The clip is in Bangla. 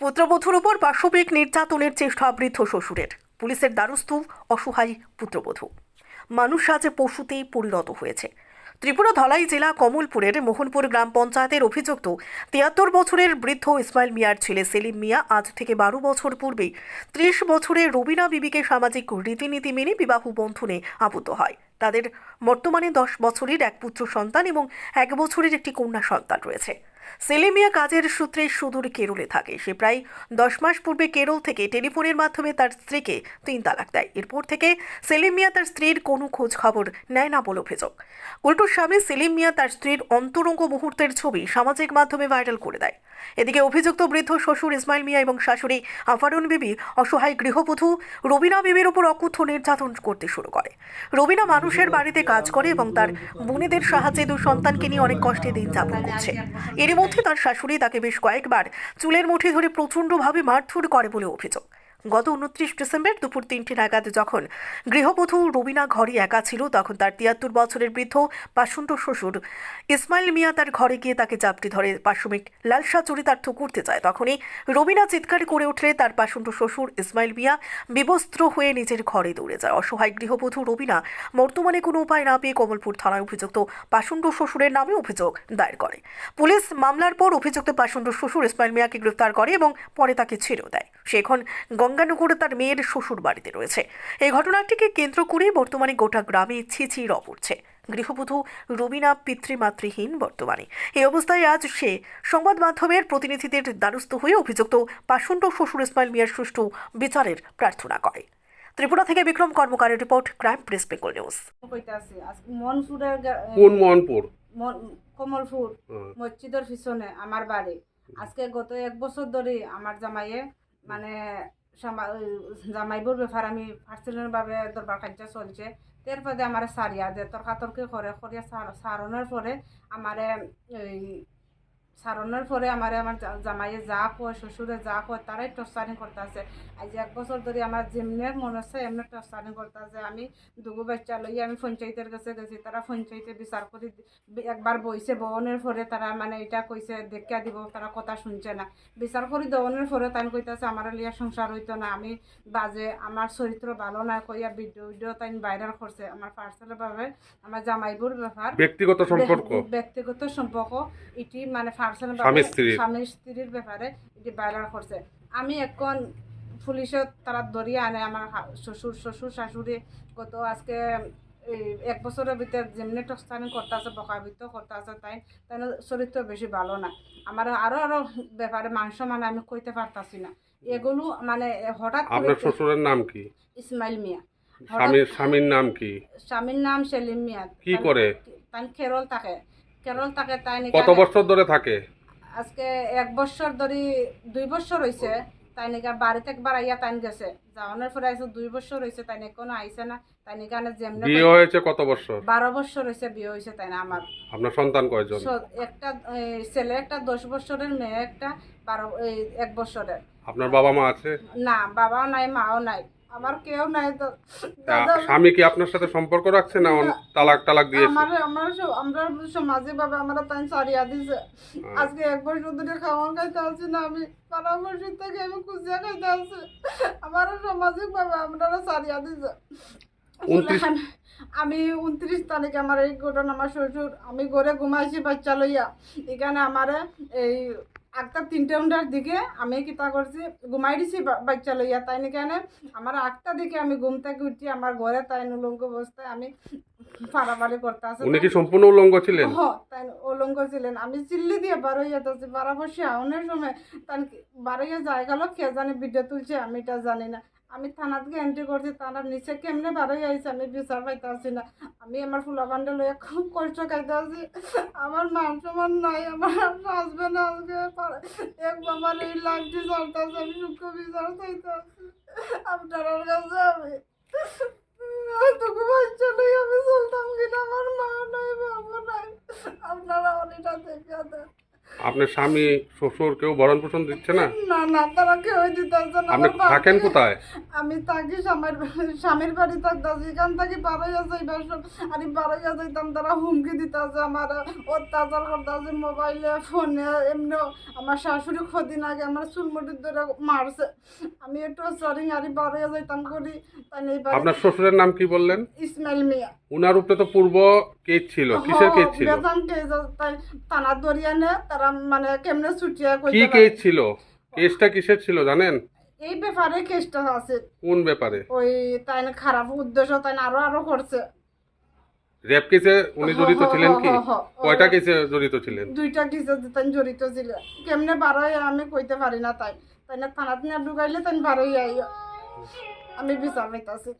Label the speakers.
Speaker 1: পুত্রবধূর উপর পাশবিক নির্যাতনের চেষ্টা বৃদ্ধ শ্বশুরের। পুলিশের দ্বারস্থ অসহায় পুত্রবধূ। মানুষ আজ পশুতেই পরিণত হয়েছে। ত্রিপুরা ধলাই জেলা কমলপুরের মোহনপুর গ্রাম পঞ্চায়েতের অভিযুক্ত তিয়াত্তর বছরের বৃদ্ধ ইসমাইল মিয়ার ছেলে সেলিম মিয়া আজ থেকে বারো বছর পূর্বেই ত্রিশ বছরের রবিনা বিবিকে সামাজিক রীতিনীতি মেনে বিবাহ বন্ধনে আবদ্ধ হয়। তাদের বর্তমানে দশ বছরের এক পুত্র সন্তান এবং এক বছরের একটি কন্যা সন্তান রয়েছে। সেলিম মিয়া কাজের সূত্রে সুদূর কেরলে থাকে। সে প্রায় দশ মাস পূর্বে কেরল থেকে টেলিফোনের মাধ্যমে তার স্ত্রীকে তিন তালাক দেয়। এরপর থেকে সেলিম মিয়া তার স্ত্রীর কোনো খোঁজ খবর নেয় না বলে অভিযোগ। উল্টো স্বামী সেলিম মিয়া তার স্ত্রীর অন্তরঙ্গ মুহূর্তের ছবি সামাজিক মাধ্যমে ভাইরাল করে দেয়। এদিকে অভিযুক্ত বৃদ্ধ শ্বশুর ইসমাইল মিয়া এবং শাশুড়ি আফারুন বিবি অসহায় গৃহবধূ রবিনা বিবির উপর অকুথ নির্যাতন করতে শুরু করে। রবিনা মানুষের বাড়িতে কাজ করে এবং তার বোনেদের সাহায্যে দু সন্তানকে নিয়ে অনেক কষ্টে দিন যাপন করছে এরই মধ্যে তার শাশুড়ি তাকে বেশ কয়েকবার চুলের মুঠি ধরে প্রচণ্ডভাবে মারধর করে বলে অভিযোগ। গত উনত্রিশ ডিসেম্বর দুপুর তিনটে নাগাদ যখন গৃহবধূ রবিনা ঘরে একা ছিল, তখন তার তিয়াত্তর বছরের বৃদ্ধ পাশুণ্ড শ্বশুর ইসমাইল মিয়া তার ঘরে গিয়ে তাকে চাপটি ধরে। পাশমিক লালসা চরিতার্থ করতে চায়। তখনই রবিনা চিৎকার করে উঠলে তার পাশুণ্ড শ্বশুর ইসমাইল মিয়া বিবস্ত্র হয়ে নিজের ঘরে দৌড়ে যায়। অসহায় গৃহবধূ রবিনা বর্তমানে কোনো উপায় না পেয়ে কমলপুর থানায় অভিযুক্ত পাশুণ্ড শ্বশুরের নামে অভিযোগ দায়ের করে। পুলিশ মামলার পর অভিযুক্ত পাশুণ্ড শ্বশুর ইসমাইল মিয়াকে গ্রেফতার করে এবং পরে তাকে ছেড়েও দেয়। সে এখন গঙ্গানগরে তার মেয়ের শ্বশুর বাড়িতে রয়েছে। এই ঘটনাটিকে কেন্দ্র করে বর্তমানে গোটা গ্রামে ছিছি র পড়ছে। গৃহবধূ রবিনা পিতৃমাতৃহীন বর্তমানে। এই অবস্থায় আজ সে সংবাদ মাধ্যমের প্রতিনিধিদের দ্বারস্থ হয়ে অভিযুক্ত পাশুণ্ড শ্বশুর ইসমাইল মিয়ার সুষ্ঠু বিচারের প্রার্থনা করে। ত্রিপুরা থেকে Bikram কর্মকারের report crime press Bengal news.
Speaker 2: কোন মোহনপুর
Speaker 3: মন- কমলপুর
Speaker 2: হুম।
Speaker 3: মসজিদের পিছনে আমার বাড়ি। আজকে গত এক বছর ধরে আমার জামাইয়ে মানে জামাইবুর ব্যাপার আমি পার্সোনাল ভাবে দরবার কার্য চলছে। তারপরে আমার সারিয়া দে তর্কাতর্কি করে করিয়া সার- সারণের পরে আমারে এই সারণের পরে আমারে আমার জামাইয়ে যা কয় শ্বশুরে যা কয় তারাই টর্চারিং করতেছে। আজ এক বছর ধরে আমার যেমনি মনে হচ্ছে এমনি টর্চারিং করতেছে। আমি দুগু বাচ্চা লইয়া আমি পঞ্চায়েতের কাছে গেছি। তারা পঞ্চায়েতে বিচার করে একবার বইছে বহনের পরে তারা মানে এটা কইছে দেখা দিব তারা কথা শুনছে না। বিচার করে দেওয়ানোর পরে তাই কইতাছে আমার লিয়া সংসার হইতো না। আমি বাজে আমার চরিত্র ভালো না কইয়া ভিডিও ভিডিও তাই ভাইরাল করছে। আমার পার্সেলের ভাবে আমার জামাইবুর ব্যাপার
Speaker 2: ব্যক্তিগত সম্পর্ক?
Speaker 3: ব্যক্তিগত সম্পর্ক এটি মানে
Speaker 2: স্বামী স্ত্রীর।
Speaker 3: স্বামী স্ত্রীর ব্যাপারে এটি ভাইরাল করছে। আমি এখন পুলিশত তারা ধরিয়ে আনে আমার শ্বশুর শ্বশুর শাশুড়ি কত আজকে এক বছরের ভিতরে যেমনি টস্তানি করতে আছে বকাবিত করতে আছে তাই তাই চরিত্র বেশি ভালো না। আমার আরও আরও ব্যাপারে মাংস মানে আমি কইতে পারতাছি না। এগুলো মানে হঠাৎ
Speaker 2: আপনার শ্বশুরের নাম কি?
Speaker 3: ইসমাইল মিয়া।
Speaker 2: স্বামীর স্বামীর নাম কি?
Speaker 3: স্বামীর নাম সেলিম মিয়া।
Speaker 2: কি করে?
Speaker 3: তাই কেরল থাকে কেরল থাকে তাই নাকি
Speaker 2: কত বছর ধরে থাকে?
Speaker 3: আজকে এক বছর ধরে দুই বছর হয়েছে তাই নাকি বাড়িতে একবার আইয়া তাইন গেছে। যাওয়ানোর পরে আইসে দুই বছর হয়েছে তাই নাকি কোনো আইসে না তাই নাকি আনে যেমনি
Speaker 2: বিয়ে হয়েছে কত বছর?
Speaker 3: বারো বছর হয়েছে বিয়ে হয়েছে তাই না আমার।
Speaker 2: আপনার সন্তান কয়জন?
Speaker 3: একটা ছেলে একটা দশ বছরের মেয়ে একটা বারো এক বছরের।
Speaker 2: আপনার বাবা মা আছে?
Speaker 3: না বাবাও নাই মাও নাই। আমার কেউ নাই তো।
Speaker 2: স্বামী কি আপনার সাথে সম্পর্ক রাখছে না তালাক টালাক দিয়েছে
Speaker 3: আমার আমার আমরা সামাজিক ভাবে আমরা তাই সারিয়া দিছে। আজকে এক বছর ধরে খাওয়া খাইতে আসছি না। আমি মসজিদ থেকে আমি খুঁজিয়া খাইতে আসছি আমার সামাজিক ভাবে আপনারা সারিয়া দিছে। আমি- আমি উনত্রিশ তারিখে আমার এই ঘটনা আমার শ্বশুর আমি ঘরে ঘুমাইছি বাচ্চা লইয়া। এখানে আমার এই আটটা তিনটে ঘণ্টার দিকে আমি কিতা করছি, ঘুমাই দিছি বাচ্চা লইয়া, তাই নাকি আমার আটটা দিকে আমি ঘুম থেকে উঠি, আমার ঘরে তাই উলঙ্গ বসতে আমি ফাড়াফাড়ি করতে
Speaker 2: উনি কি সম্পূর্ণ উলঙ্গ ছিলেন?
Speaker 3: তাই অলঙ্গ ছিলেন। আমি চিল্লি দিয়ে বারো যেতেছি বারাবসে আউনের সময় তান বারো যায় গেল কে জানি ভিডিও তুলছে আমি এটা জানি না। আমি থানাত গিয়ে এন্ট্রি করছি তারা নিচে কেমনে বারো আইছে আমি বিচার পাইতে আসি না। আমি আমার ফুলা বান্ডে লইয়া খুব কষ্ট খাইতে আছি আমার মান সমান নাই আমার হাজবেন্ড পারে- এক বাবার এই লাগটি চলতেছে আমি সূক্ষ্ম বিচার চাইতে আপনার কাছে আমি তোকে বাচ্চা লই আমি চলতাম কিনা আমার মা নাই বাবা নাই আপনারা
Speaker 2: স্বামী শ্বশুর কেউ ভরণ পোষণ দিচ্ছে না?
Speaker 3: না না তারা কেউ দিতেছে না
Speaker 2: আপনি
Speaker 3: আমার
Speaker 2: থাকেন কোথায়?
Speaker 3: আমি থাকি স্বামীর স্বামীর বাড়ি থাকতাছি এখান থেকে বারোইয়া যাইবার সব আমি বারোইয়া যাইতাম তারা হুমকি দিতেছে আমার অত্যাচার করতেছে মোবাইলে ফোনে এমনি আমার শাশুড়ি কদিন আগে আমার চুলমুটির ধরে মারছে। আমি একটু সরি আর বারোইয়া যাইতাম করি। তাই
Speaker 2: আপনার শ্বশুরের নাম কি বললেন?
Speaker 3: ইসমাইল মিয়া।
Speaker 2: উনার উপরে তো পূর্ব ছিল কিসের কেস ছিল?
Speaker 3: বেতন কেস তাই টানা দরিয়া নে তারা মানে কেমনে ছুটিয়া
Speaker 2: কি ছিল? কেসটা কিসের ছিল জানেন?
Speaker 3: এই ব্যাপারে কেসটা আছে।
Speaker 2: কোন ব্যাপারে?
Speaker 3: ওই তাই না খারাপ উদ্দেশ্য তাই না আরও আরও করছে।
Speaker 2: কেসে উনি জড়িত ছিলেন কি। কয়টা কেসে জড়িত ছিলেন?
Speaker 3: দুইটা তাই জড়িত ছিল। কেমনে আমি কইতে পারি না তাই। তাই না থানাত ঢুকাইলে তাই বারোই আমি বিচার পাইতাছি।